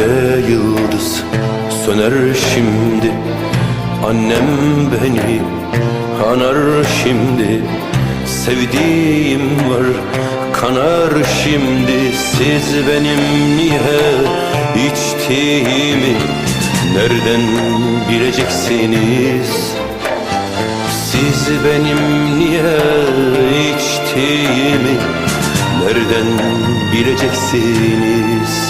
Gökte yıldız söner şimdi. Annem beni anar şimdi. Sevdiğim var kanar şimdi. Siz benim niye içtiğimi Nereden bileceksiniz? Siz benim niye içtiğimi Nereden bileceksiniz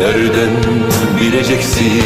Nereden bileceksiniz?